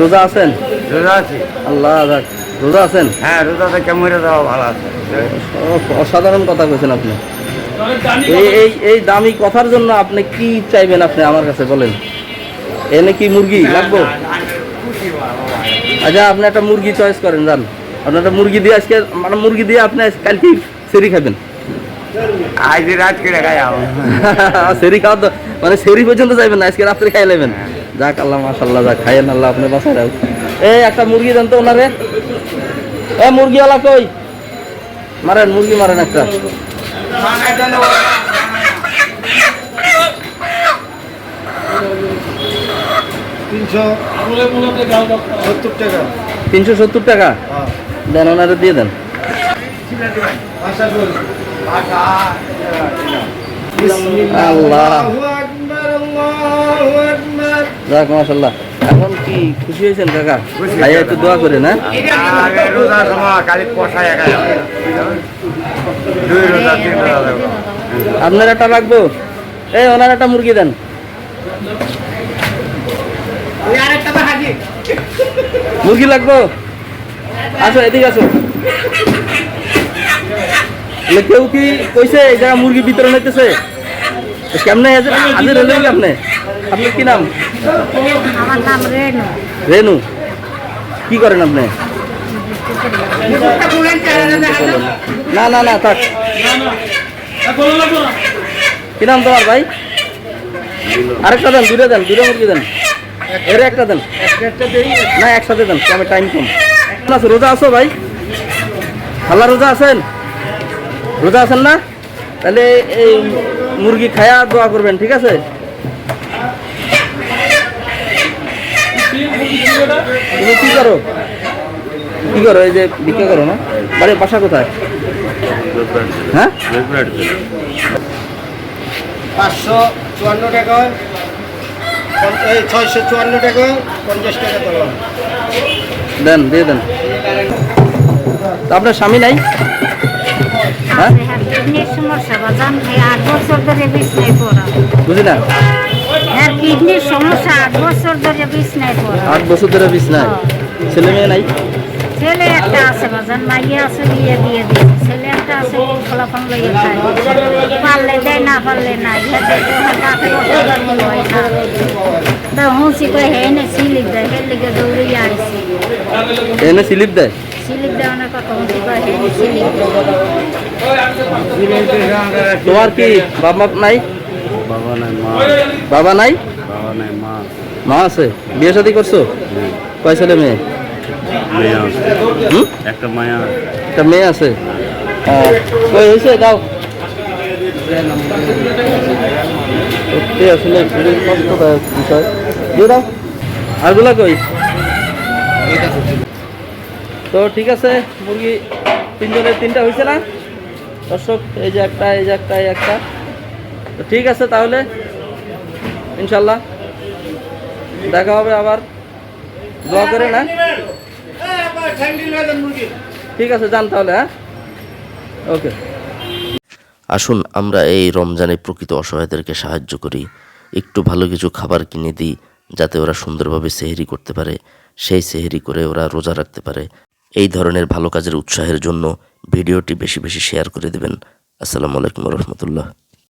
রোজা আছেন? রোজা আছে। আল্লাহ রোজা আছেন? হ্যাঁ রোজা থেকে মরে ভালো আছে। অসাধারণ কথা কইছেন আপনি। এই এই এই দামি কথার জন্য আপনি কি চাইবেন আপনি আমার কাছে বলেন? এনে কি মুরগি লাগবো? আচ্ছা আপনি একটা মুরগি চয়েস করেন যান। আপনি একটা মুরগি দিয়ে আজকে মানে মুরগি দিয়ে আপনি আজ- কালকে সেরি খাবেন। আজ রাত করে খাই সেরি খাওয়া তো মানে সেরি পর্যন্ত যাইবেন না আজকে রাত্রে খাই নেবেন যাক আল্লাহ মাশাল্লাহ যাক খাইয়েন আল্লাহ আপনি বাসায় রাখ এই একটা মুরগি দেন তো ওনারে। এ মুরগিওয়ালা কই? মারেন মুরগি মারেন একটা। তিনশো সত্তর টাকা। হ্যাঁ। দেন ওনারে দিয়ে দেন। আল্লাহ। যাক মাশাল্লাহ এখন কি খুশি হয়েছেন কাকা। ভাইয়া একটু দোয়া করে না আগে রোজা সময় খালি কষায় খাই দুই রোজা তিন রোজা দেবো আপনার একটা লাগবো এই ওনার একটা মুরগি দেন। মুরগি লাগবো? আসো এদিকে আসো। কেউ কি কইছে এই জায়গা মুরগি বিতরণ হইতেছে? কেমনে হাজির হাজির হলেন আপনি আপনার কি নাম? আমার নাম রেনু। রেনু। কি করেন আপনি? না না না থাক। কি নাম তোমার ভাই? আরেকটা দেন দুটো দেন দুটো মুরগি দেন। এর একটা দেন। না একসাথে দেন আমি টাইম কম। আছো? রোজা আছো ভাই? আল্লাহ রোজা আছেন? রোজা আছেন না? তাহলে এই মুরগি খায়া দোয়া করবেন ঠিক আছে? তুমি কি করো? কি করো এই যে ভিক্ষা করো না? বাড়ি বাসা কোথায়? হ্যাঁ? পাঁচশো চুয়ান্ন টাকা এই ছয়শো চুয়ান্ন টাকা পঞ্চাশ টাকা দেন দিয়ে দেন। তা আপনার স্বামী নাই? হ্যাঁ? কিডনির সমস্যা বাজান আট বছর ধরে বিছনায় পড়া। বুঝি না হ্যাঁ কিডনির সমস্যা আট বছর ধরে বিছনায় পড়া। আট বছর ধরে বিছনায়? ছেলে মেয়ে নাই? ছেলে একটা আছে বাজান মাইয়া আছে বিয়ে দিয়ে দিয়েছে ছেলে একটা আছে ফলাফল লইয়ে খায়। পারলে দেয় না পারলে না কাকে বসে মনে হয় না। তা দেয় লিগে দৌড়িয়ে এনে স্লিপ দেয়? তোমার কি বাবা নাই? বাবা নাই মা বাবা নাই? বাবা নাই মা মা আছে। বিয়ে শাদী করছ? কয় ছেলে মেয়ে? মেয়ে আছে। হুম? একটা মায়া একটা মেয়ে আছে। হ্যাঁ কই হয়েছে দাও। সত্যি আসলে খুবই কষ্টদায়ক বিষয়। দিয়ে দাও। আরগুলা কই? তো ঠিক আছে, মুরগি তিনজনের তিনটা হয়েছে না? দর্শক, এই যে একটা, এই যে একটা, এই একটা। তো ঠিক আছে তাহলে ইনশাল্লাহ দেখা হবে আবার। দোয়া করে না ঠিক আছে, যান তাহলে হ্যাঁ? ওকে। আসুন, আমরা এই রমজানে প্রকৃত অসহায়দেরকে সাহায্য করি। একটু ভালো কিছু খাবার কিনে দিই, যাতে ওরা সুন্দরভাবে সেহেরি করতে পারে। সেই সেহেরি করে ওরা রোজা রাখতে পারে। এই ধরনের ভালো কাজের উৎসাহের জন্য ভিডিওটি বেশি বেশি শেয়ার করে দেবেন। আসসালামু আলাইকুম রহমতুল্লাহ।